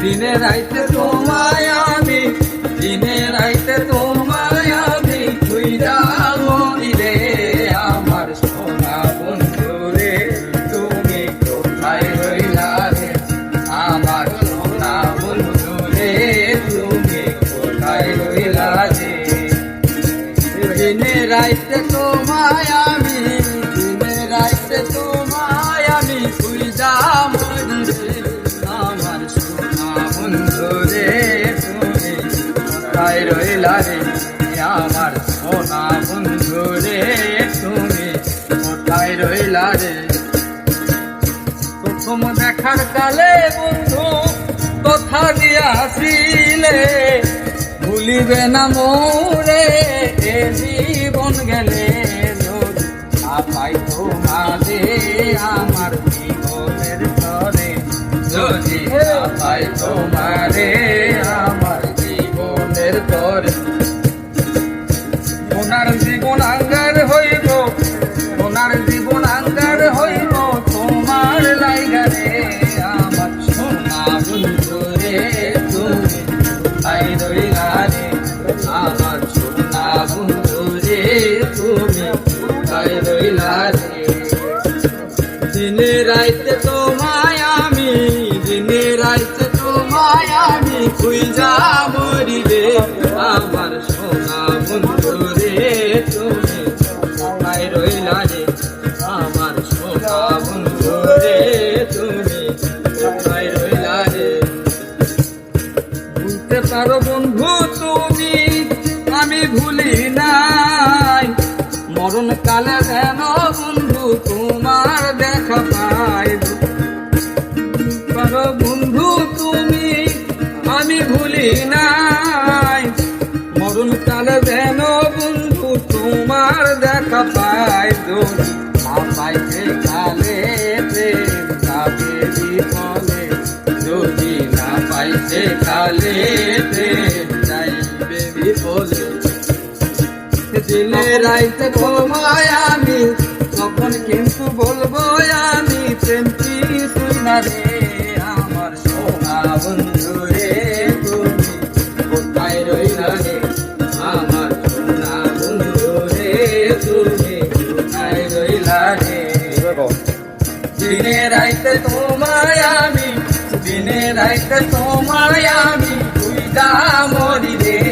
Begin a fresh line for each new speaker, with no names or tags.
দিনে রাইতে তোমায় আমি, দিনে রাইতে তোমায় আমি খুইরা মরি রে। আমার সোনা বন্ধু রে, তুমি কোথায় রইলা রাইতে তোমায় আমি, দিনে রাইতে তোমায় আমি মরি রে আমার সোনা বন্ধু রে তুমি কোথায় রইলা রে? আমার সোনা বন্ধু রে তুমি কোথায় রইলা রে? প্রথম দেখার কালে বন্ধু, কথা দিয়াছিলে ভুলিবে না মোরে, এ জীবন গেলে আপাই তোমারে আমার জীবনের তরে। যদি আপাই তোমারে আমার জীবনের তরে। ওনার জীবন আঙ্গার হইব ওনার জীবন আঙ্গার হইব, তোমার লাইগারে আমার সোনা বন্ধু তুমি। তাই রইলা তাই দিনে রাইতে তোমায় আমি, দিনে রাইতে তোমায় আমি খুঁজা বন্ধু রে, তুমি কোথায় রইলা রে। আমার সোনা বন্ধু রে, তুমি কোথায় রইলা রে। ভুলতে পারো বন্ধু তুমি, আমি ভুলি নাই মরণ কালে যেন বন্ধু তোমার দেখা পাই পারো বন্ধু তুমি, আমি ভুলি নাই। মরণ কালে যেন বন্ধু তোমার দেখা পাই যদি না পাইতে কালে যাবে বিফলে। যদি না পাইতে কালে যাইবে বিফলে। দিনে রাইতে তোমায় আমি তখন কিন্তু বলব আমি প্রেম কি তুই না রে আমার সোনা বন্ধু রে তুমি? কোথায় রইলা রে? আমার সোনা বন্ধু রে তুমি? কোথায় রইলা রে? দিনে রাইতে তোমায় আমি দিনে রাইতে তোমায় আমি তুই দা মরি রে